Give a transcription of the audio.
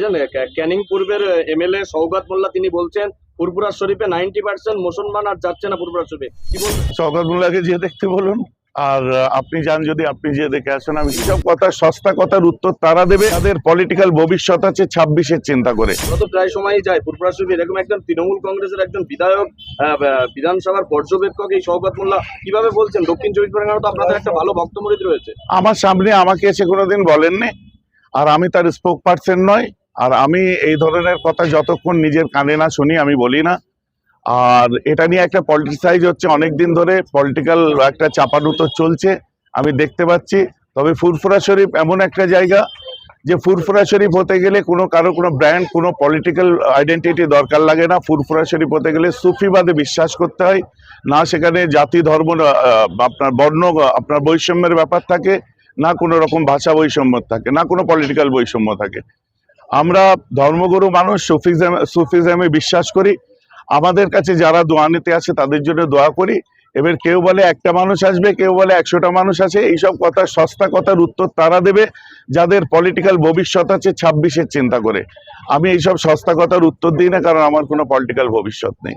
ক্যা- ক্যানিং পূর্বের এমএলএ সৌগাত মোল্লা তিনি বলছেন ফুরপুরা শরীফে নাইনটি পার্সেন্ট মুসলমান আর যাচ্ছে না ফুরপুরা শরীফে। কি বলবেন শওকত মোল্লাকে যে দেখতে বলুন। আর আপনি যান যদি আপনি যে দেখে আসেন আমি সব কথা সস্তা কথার উত্তর তারা দেবে। তাদের পলিটিক্যাল ভবিষ্যৎ আছে ছাব্বিশের চিন্তা করে। গত প্রায় সময়ই যায় ফুরপুরা শরীফ। এরকম একজন তৃণমূল কংগ্রেসের একজন বিধায়ক বিধানসভার পর্যবেক্ষক এই সৌগাত মোল্লা কীভাবে বলছেন? দক্ষিণ চব্বিশ পরগনা তো আপনাদের একটা ভালো ভক্তমরিদ রয়েছে। আমার সামনে আমাকে এসে কোনোদিন বলেননি। আর আমি তার স্পোক পার্সন নয়। আর আমি এই ধরনের কথা যতক্ষণ নিজের কানে না শুনি, আমি বলি না। আর এটা নিয়ে একটা পলিটিসাইজ হচ্ছে। অনেক দিন ধরে পলিটিক্যাল একটা চাপানুতো চলছে, আমি দেখতে পাচ্ছি। তবে ফুরফুরা শরীফ এমন একটা জায়গা যে ফুরফুরা শরীফ হতে গেলে কোনো কারও কোনো ব্র্যান্ড কোনো পলিটিক্যাল আইডেন্টিটি দরকার লাগে না। ফুরফুরা শরীফ হতে গেলে সুফিবাদে বিশ্বাস করতে হয়। না সেখানে জাতি, ধর্ম আপনার বর্ণ, আপনার বৈষম্যের ব্যাপার থাকে, না কোনো রকম ভাষা বৈষম্য থাকে, না কোনো পলিটিক্যাল বৈষম্য থাকে। আমরা ধর্মগুরু মানুষ, সুফিজম, সুফিজমে বিশ্বাস করি। আমাদের কাছে যারা দোয়া নিতে আসে, তাদের জন্য দোয়া করি। এবার কেউ বলে একটা মানুষ আসবে, কেউ বলে একশোটা মানুষ আসে এইসব কথা, সস্তা কথার উত্তর তারা দেবে। যাদের পলিটিক্যাল ভবিষ্যৎ আছে, ছাব্বিশের চিন্তা করে। আমি এইসব সস্তা কথার উত্তর দিই না, কারণ আমার কোনো পলিটিক্যাল ভবিষ্যৎ নেই।